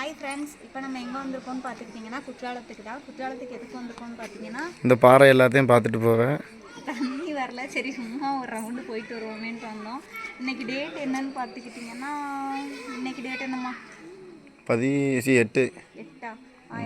Hi friends இப்போ நம்ம எங்கே வந்திருக்கோம்னு பார்த்துக்கிட்டிங்கன்னா குற்றாலத்துக்கு தான். குற்றாலத்துக்கு எதுக்கு வந்திருக்கோம்னு பார்த்தீங்கன்னா இந்த பாறை எல்லாத்தையும் பார்த்துட்டு போவேன். தண்ணி வரல. சரி சும்மா ஒரு ரவுண்டு போயிட்டு வருவோமேன்ட்டு வந்தோம். இன்னைக்கு டேட் என்னன்னு பார்த்துக்கிட்டிங்கன்னா இன்னைக்கு டேட் என்னம்மா? பதிசி எட்டு. எட்டா?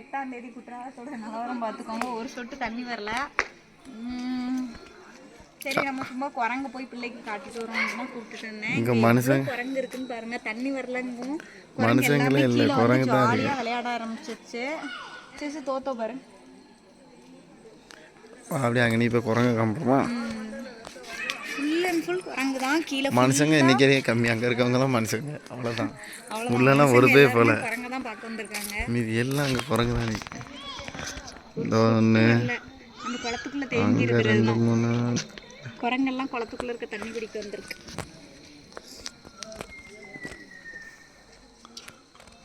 எட்டாம் தேதி குற்றாலத்தோட நிலவரம் பார்த்துக்கோங்க. ஒரு சொட்டு தண்ணி வரல. சரி நம்ம சும்மா குரங்கு போய் பிள்ளைக்கு காட்டிட்டு வரோம் கூப்பிட்டுட்டு இருந்தேன் இங்க எவ்வளவு குரங்கு இருக்குன்னு பாருங்க தண்ணி வரலங்கவும் மனுஷங்களே இல்லை, குரங்கு தான் ஜாலியா விளையாட ஆரம்பிச்சிருச்சு. சிசு தோத்தோ பாரு. அப்படியே அங்கே நீ போய் குரங்க காமிப்போமா? மனுஷங்க இன்னைக்கே கம்மி. அங்கே இருக்கவங்கலாம் மனுஷங்க. அவ்வளோதான் அவ்வளோ உள்ளெல்லாம் ஒரு போல. மீதி எல்லாம் அங்கே குரங்கு தான் இந்த ஒன்று அங்கே ரெண்டு மூணு குரங்கெல்லாம் குளத்துக்குள்ள இருக்க தண்ணி குடிக்க வந்திருக்கு.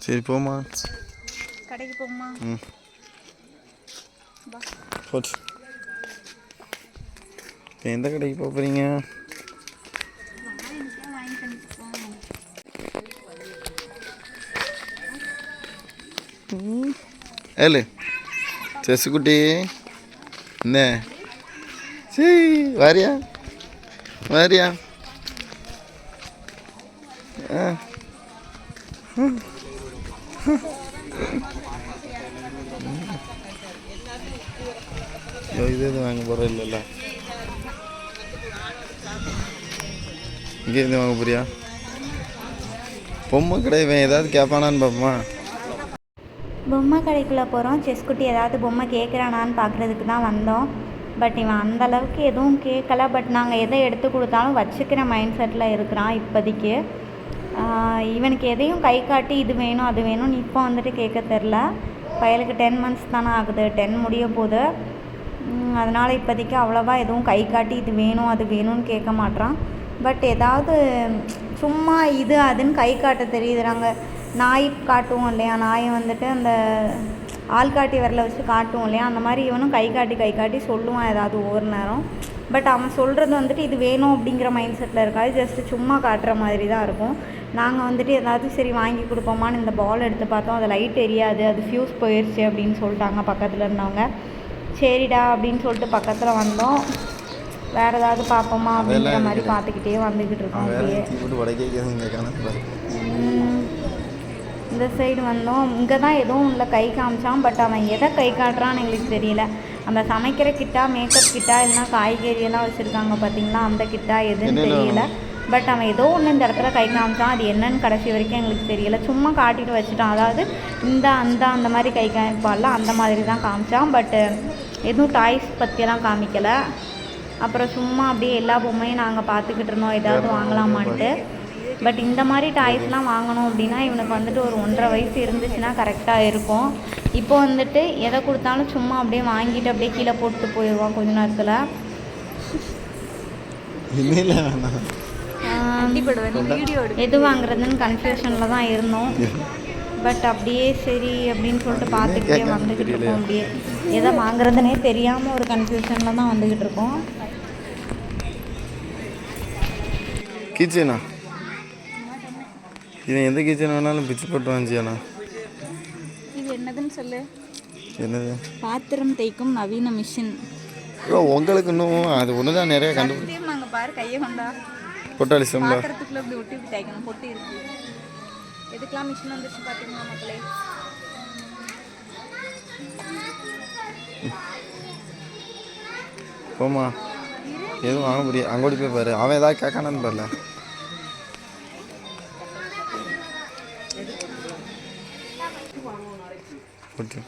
சரி போமா கடைக்கு போமா ம். போச்சு. இப்போ எந்த கடைக்கு போக போகிறீங்க ஏலு. செஸ் குட்டி என்ன? சரி வாரியா? வாரியா? ஆ. இது எதுவும் வாங்க போகிற இல்லைல்ல. இங்கே எதுவும் வாங்க போறியா? பொம்மை கடை இவன் ஏதாவது கேட்பானான்னு பார்ப்போமா பொம்மை கடைக்குள்ளே போகிறோம் செஸ் குட்டி ஏதாவது பொம்மை கேட்குறானான்னு பார்க்குறதுக்கு தான் வந்தோம். பட் இவன் அந்த அளவுக்கு எதுவும் கேட்கல. பட் நாங்கள் எதை எடுத்து கொடுத்தாலும் வச்சுக்கிற மைண்ட் செட்டில் இருக்கிறான் இப்போதைக்கு. இவனுக்கு எதையும் கை காட்டி இது வேணும் அது வேணும்னு இப்போ வந்துட்டு கேட்க தெரில. பயலுக்கு டென் மந்த்ஸ் தானே ஆகுது. டென் முடிய போகுது. அதனால் இப்போதைக்கு அவ்வளோவா எதுவும் கை காட்டி இது வேணும் அது வேணும்னு கேட்க மாட்றான். பட் ஏதாவது சும்மா இது அதுன்னு கை காட்ட தெரியுதுறாங்க நாய் காட்டுவோம் இல்லையா? நாயை வந்துட்டு அந்த ஆள்காட்டி விரல வச்சு காட்டுவோம் இல்லையா? அந்த மாதிரி இவனும் கை காட்டி கை காட்டி சொல்லுவான் ஏதாவது ஒவ்வொரு நேரம். பட் அவன் சொல்கிறது வந்துட்டு இது வேணும் அப்படிங்கிற மைண்ட் செட்டில் இருக்காது. ஜஸ்ட்டு சும்மா காட்டுற மாதிரி தான் இருக்கும். நாங்கள் வந்துட்டு ஏதாவது சரி வாங்கி கொடுப்போமான்னு இந்த பால் எடுத்து பார்த்தோம். அது லைட் எரியாது. அது ஃப்யூஸ் போயிடுச்சு அப்படின்னு சொல்லிட்டாங்க பக்கத்தில் இருந்தவங்க. சரிடா அப்படின்னு சொல்லிட்டு பக்கத்தில் வந்தோம். வேறு ஏதாவது பார்ப்போமா அப்படிங்கிற மாதிரி பார்த்துக்கிட்டே வந்துக்கிட்டு இருக்கோம் அப்படியே. இந்த சைடு வந்தோம். இங்கே தான் எதுவும் இல்லை கை காமிச்சான். பட் அவன் எதை கை காட்டுறான்னு எங்களுக்கு தெரியல. அந்த சமைக்கிற கிட்டா மேக்கப் கிட்டா இல்லைன்னா காய்கறி எல்லாம் வச்சுருக்காங்க பார்த்தீங்களா அந்த கிட்டா எதுன்னு தெரியல. பட் அவன் ஏதோ ஒன்று இந்த இடத்துல கை காமிச்சான். அது என்னன்னு கடைசி வரைக்கும் எங்களுக்கு தெரியல. சும்மா காட்டிட்டு வச்சுட்டான். அதாவது இந்த அந்த அந்த மாதிரி கை காமிப்பான்ல அந்த மாதிரி தான் காமிச்சான். பட்டு எதுவும் டாய்ஸ் பற்றியெல்லாம் காமிக்கலை. அப்புறம் சும்மா அப்படியே எல்லா பொம்மையும் நாங்கள் பார்த்துக்கிட்டு இருந்தோம். ஏதாவது வாங்கலாமான்ட்டு. பட் இந்த மாதிரி டாய்ஸ்லாம் வாங்கணும் அப்படின்னா இவனுக்கு வந்துட்டு ஒரு ஒன்றரை வயசு இருந்துச்சுன்னா கரெக்டாக இருக்கும். இப்போ வந்துட்டு எதை கொடுத்தாலும் சும்மா அப்படியே வாங்கிட்டு அப்படியே கீழே போட்டு போயிடுவான் கொஞ்ச நேரத்தில். எது வாங்குறதுன்னு கன்ஃபியூஷனில் தான் இருந்தோம். பட் அப்படியே சரி அப்படின்னு சொல்லிட்டு பார்த்துக்கிட்டே வந்துக்கிட்டு இருக்கோம் அப்படியே. எதை வாங்குறதுனே தெரியாமல் ஒரு கன்ஃபியூஷனில் தான் வந்துக்கிட்டு இருக்கோம். கிச்சனா இவன் எந்த கிச்சன் வேணாலும் பிச்சு போட்டு வாங்கிச்சியாண்ணா இது என்னதுன்னு சொல்லு. என்னது? பாத்திரம் தேய்க்கும் நவீன மிஷின் உங்களுக்கு இன்னும் அது ஒன்று தான் நிறைய கண்டுபிடி நாங்க பாரு கையை கொண்டா. சம்பளம் பாத்திரத்துக்குள்ள இப்படி ஒட்டி இப்படி தேய்க்கணும் பொட்டி இருக்கு. எதுக்கெல்லாம் மிஷின் வந்துருச்சு பாத்தீங்களா மக்களே? போமா எதுவும் வாங்க முடியும் அங்கோடி போய் பாரு. அவன் ஏதாவது கேட்கானான்னு பாருல ஓகே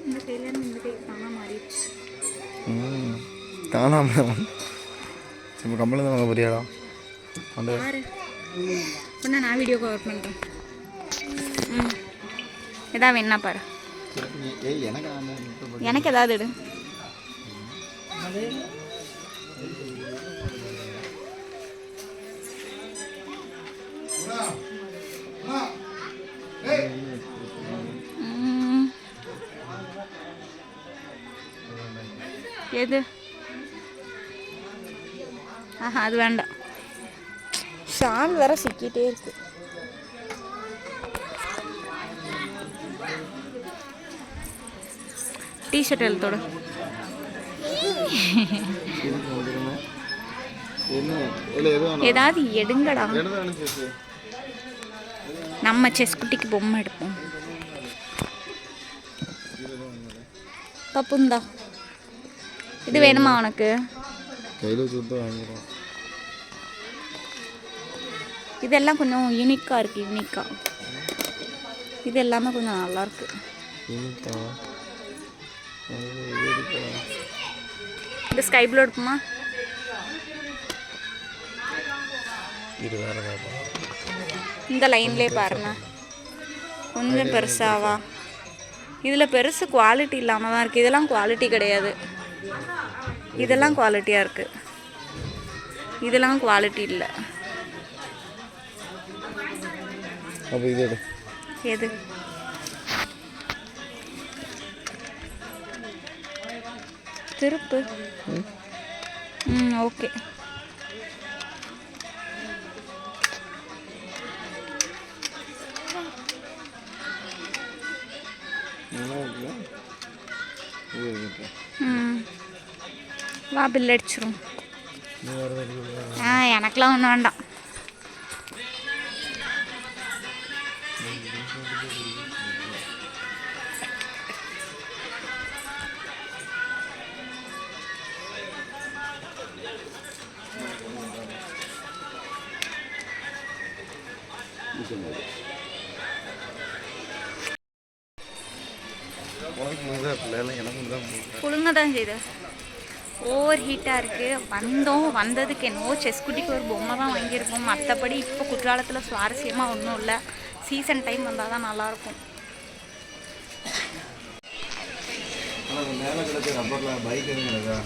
இந்த கையில இருந்து இந்த கை தானா மாறிடுச்சு இப்போ கம்பளம் தான் வாங்க போறியாடா அந்த நான் வீடியோ கவர் பண்றேன் ம் ஏதாவது வேணா பாரு எனக்கு ஏதாவது எடு எது ஆஹா அது வேண்டாம் ஷால் வேற சிக்கிட்டே இருக்கு டிஷர்ட் எழுத்தோட ஏதாவது எடுங்கடா நம்ம செஸ் குட்டிக்கு பொம்மை எடுப்போம் பப்புந்தா இது வேணுமா உனக்கு? இதெல்லாம் கொஞ்சம் யூனிக்காக இருக்குது யூனிக்காக இது எல்லாமே கொஞ்சம் நல்லா இருக்கு. இனிப்பா இந்த ஸ்கை ப்ளூ எடுப்புமா இது வேறு வேறு இந்த லைன்லேயே பாருண்ணா கொஞ்சம் பெருசாவா இதில் பெருசு குவாலிட்டி இல்லாமல் தான் இருக்குது இதெல்லாம் குவாலிட்டி கிடையாது. இதெல்லாம் குவாலிட்டியாக இருக்குது இதெல்லாம் குவாலிட்டி இல்லை. எது? திருப்பு. ம். ஓகே. ம். வா பில் அடிச்சிரும் நீ வேறு வேறு ஆ எனக்கெலாம் ஒன்றும் வேண்டாம் உனக்கு முழுதாக இருக்குல்ல இல்லை எனக்கு தான் புழுங்க தான் செய்யுது ஓவர் ஹீட்டாக இருக்குது வந்தோம். வந்ததுக்கு என்னவோ செஸ் குட்டிக்கு ஒரு பொம்மை தான் வாங்கியிருக்கோம். மற்றபடி இப்போ குற்றாலத்தில் சுவாரஸ்யமாக ஒன்றும் இல்லை. சீசன் டைம் வந்தால் தான் நல்லாயிருக்கும். ஆனால் மேலே கிடக்கு ரப்பரில் பைக் எதுவும் கிடக்கா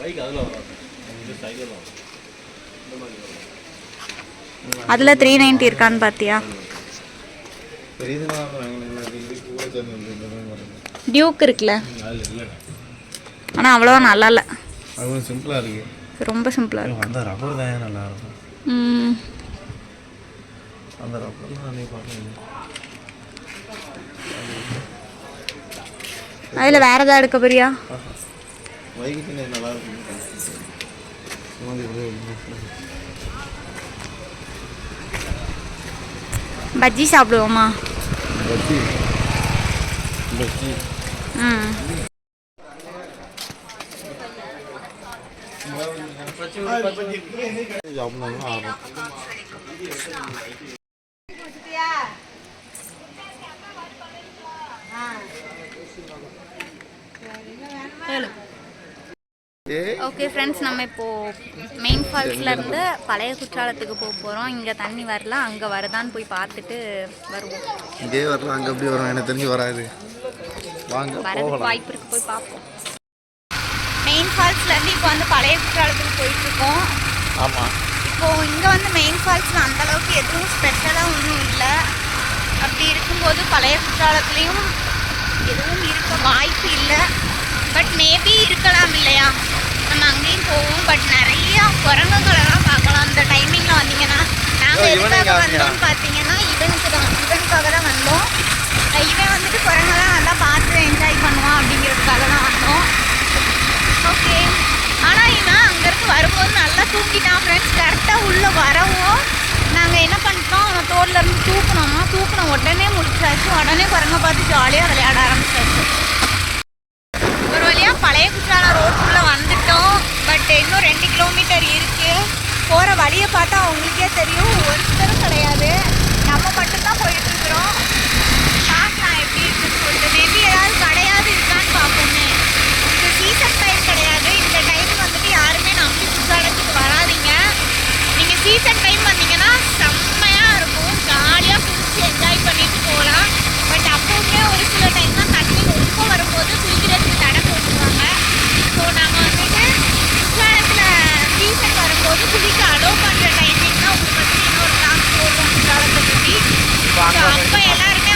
பைக் அதில் வராது இது சைடில் தான் அதில் த்ரீ நைன்ட்டி இருக்கான்னு பார்த்தியா டியூக் இருக்குல்ல? ஆனால் அவ்வளோவா நல்லா இல்லை சிம்பிளாக இருக்குது ரொம்ப சிம்பிளாக இருக்கு. அந்த ரப்பர் தான் நல்லா இருக்கும்? ம். அந்த ரப்பர்லாம் நீ பார்க்கணும். அதில் வேறு எதாவது எடுக்க போறியா? பஜ்ஜி சாப்பிடுவோமா? பஜ்ஜி. பஜ்ஜி. ம். ஓகே ஃப்ரெண்ட்ஸ் நம்ம இப்போது மெயின் ஃபால்ஸ்லேருந்து பழைய குற்றாலத்துக்கு போக போகிறோம் இங்கே தண்ணி வரல. அங்கே வருதான்னு போய் பார்த்துட்டு வருவோம். இங்கே வரலாம் அங்கே எப்படி வரும்? எனக்கு தெரிஞ்சு வராது. வாங்க வாய்ப்பு இருக்கு போய் பார்ப்போம். ஃபால்ஸ்லேருந்து இப்போ வந்து பழைய குற்றாலத்துக்கு போயிட்டுருக்கோம். ஆமாம் இப்போ இங்கே வந்து மெயின் ஃபால்ஸில் அந்த அளவுக்கு எதுவும் ஸ்பெஷலாக ஒன்றும் இல்லை. அப்படி இருக்கும்போது பழைய குற்றாலத்துலேயும் எதுவும் இருக்க வாய்ப்பு இல்லை. பட் மேபி இருக்கலாம் இல்லையா? நம்ம அங்கேயும் போவோம். பட் நிறைய குரங்குகளெல்லாம் பார்க்கலாம். அந்த டைமிங்கில் வந்தீங்கன்னா நாங்கள் எதுக்காக? வந்தோம்னு பார்த்தீங்கன்னா இவனுக்கு தான். இவனுக்காக தான் வந்தோம். இவன் வந்துட்டு குரங்கெல்லாம் நல்லா பார்த்து என்ஜாய் பண்ணுவான் அப்படிங்கிறதுக்காக தான் வந்தோம். ஓகே ஆனால் இவன் அங்கேருந்து வரும்போது நல்லா தூங்கிட்டான் ஃப்ரெண்ட்ஸ் கரெக்டாக உள்ளே வரவும். நாங்கள் என்ன பண்ணிட்டோம் அவன் தோட்டிலேருந்து இருந்து தூக்கணுமா தூக்கணும் உடனே முடிச்சாச்சு. உடனே குரங்க பார்த்து ஜாலியாக விளையாட ஆரம்பிச்சாச்சு. ஒரு வழியாக பழைய குற்றாலம் ரோட்டுக்குள்ளே வந்துட்டோம். பட் இன்னும் ரெண்டு கிலோமீட்டர் இருக்குது போகிற வழியை பார்த்தா அவங்களுக்கே தெரியும். ஒருத்தரும் கிடையாது. நம்ம மட்டும்தான் போயிட்டுருக்குறோம் இருக்கிறோம் பார்க்கலாம் எப்படி இருக்குன்னு சொல்லிட்டு மேபி ஏதாவது கடையாவது இருக்கான்னு பார்ப்போமே இது சீசன் டைம் கிடையாது இந்த டைம் வந்துட்டு யாருமே நம்பி குற்றாலத்துக்கு வராதீங்க நீங்கள் டைம் வந்தீங்கன்னா செம்மையாக இருக்கும் ஜாலியாக குளிச்சு என்ஜாய் பண்ணிட்டு போகலாம் பட் அப்போவுமே ஒரு சில டைம் தான் தண்ணி ரொம்ப வரும்போது குளிக்கிறதுக்கு தடை போட்டுருவாங்க ஸோ நாங்கள் வந்துட்டு குற்றாலத்தில் சீசன் வரும்போது குளிக்க அலோவ் பண்ணுற டைமிங் தான் உங்களுக்கு வந்து இன்னொரு கிளாஸ் போடுவோம் குற்றாலத்தை பற்றி ஸோ அப்போ எல்லாருமே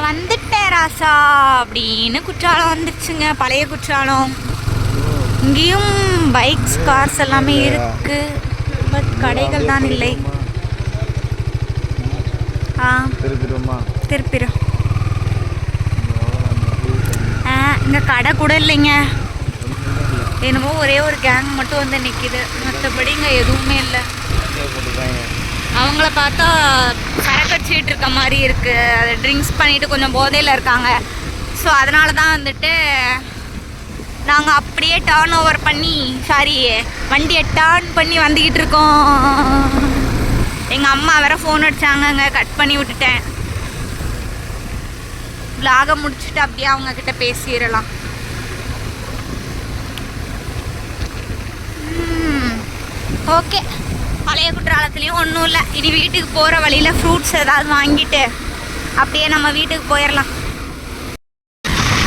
ராசா. அப்படின்னு குற்றாலம் வந்துருச்சுங்க. பழைய குற்றாலம். இங்கேயும் பைக்ஸ் கார்ஸ் எல்லாமே இருக்கு. பட் கடைகள் தான் இல்லை. ஆ. திருப்பிடுமா ஆ இங்கே கடை கூட இல்லைங்க. என்னமோ ஒரே ஒரு கேங் மட்டும் வந்து நிற்கிது மற்றபடி இங்கே எதுவுமே இல்லை. அவங்கள பார்த்தா சரக்கடிச்சிட்டு இருக்க மாதிரி இருக்கு. அது ட்ரிங்க்ஸ் பண்ணிட்டு கொஞ்சம் போதையில் இருக்காங்க. ஸோ அதனால தான் வந்துட்டு நாங்கள் அப்படியே டேர்ன் ஓவர் பண்ணி சாரி வண்டியை டேர்ன் பண்ணி வந்துக்கிட்டு இருக்கோம். எங்கள் அம்மா வேற ஃபோன் அடிச்சாங்கங்க கட் பண்ணி விட்டுட்டேன். விலாக முடிச்சுட்டு அப்படியே அவங்க கிட்ட பேசிடலாம். ஓகே பழைய குற்றாலத்துலேயும் ஒன்றும் இல்லை. இனி வீட்டுக்கு போகிற வழியில் ஃப்ரூட்ஸ் ஏதாவது வாங்கிட்டு அப்படியே நம்ம வீட்டுக்கு போயிடலாம்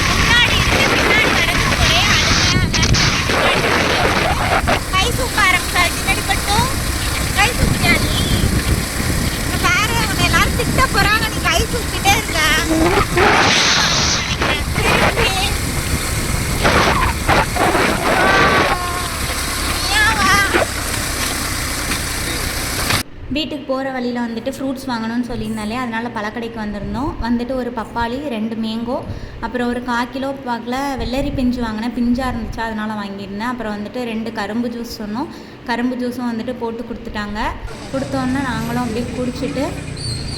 முன்னாடி இருந்து கை வரதுக்கு இருக்க அழுகையாங்க. கை சூப்ப ஆரம்பிச்சாச்சு பின்னாடி பட்டும் கை சூப்பிட்டியா நீ இங்க பாரு உன்னை எல்லாரும் திட்ட போறாங்க நீ கை சூப்பிட்டே இருக்க திருப்பி. ஏன் வா? வீட்டுக்கு போகிற வழியில் வந்துட்டு ஃப்ரூட்ஸ் வாங்கணும்னு சொல்லியிருந்தாலே அதனால் பழக்கடைக்கு வந்திருந்தோம். வந்துட்டு ஒரு பப்பாளி ரெண்டு மேங்கோ அப்புறம் ஒரு கால் கிலோ பாக்கில் வெள்ளரி பிஞ்சு வாங்கினேன். பிஞ்சாக இருந்துச்சு அதனால் வாங்கியிருந்தேன். அப்புறம் வந்துட்டு ரெண்டு கரும்பு ஜூஸ் சொன்னோம். கரும்பு ஜூஸும் வந்துட்டு போட்டு கொடுத்துட்டாங்க. கொடுத்தோன்னே நாங்களும் அப்படியே குடிச்சிட்டு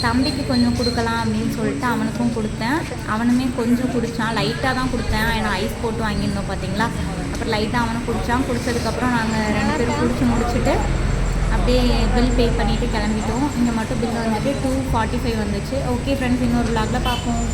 தம்பிக்கு கொஞ்சம் கொடுக்கலாம் அப்படின்னு சொல்லிட்டு அவனுக்கும் கொடுத்தேன். அவனுமே கொஞ்சம் குடித்தான் லைட்டாக தான் கொடுத்தேன். ஏன்னா ஐஸ் போட்டு வாங்கியிருந்தோம் பார்த்தீங்களா அப்புறம் லைட்டாக அவனும் குடித்தான் குடித்ததுக்கப்புறம் நாங்கள் ரெண்டு பேரும் குடிச்சு முடிச்சுட்டு அப்படியே பில் பே பண்ணிவிட்டு கிளம்பிட்டோம். இங்கே மட்டும் பில் வந்துட்டு டூ ஃபார்ட்டி ஃபைவ் வந்துச்சு. ஓகே ஃப்ரெண்ட்ஸ் இன்னொரு vlogல பார்ப்போம்.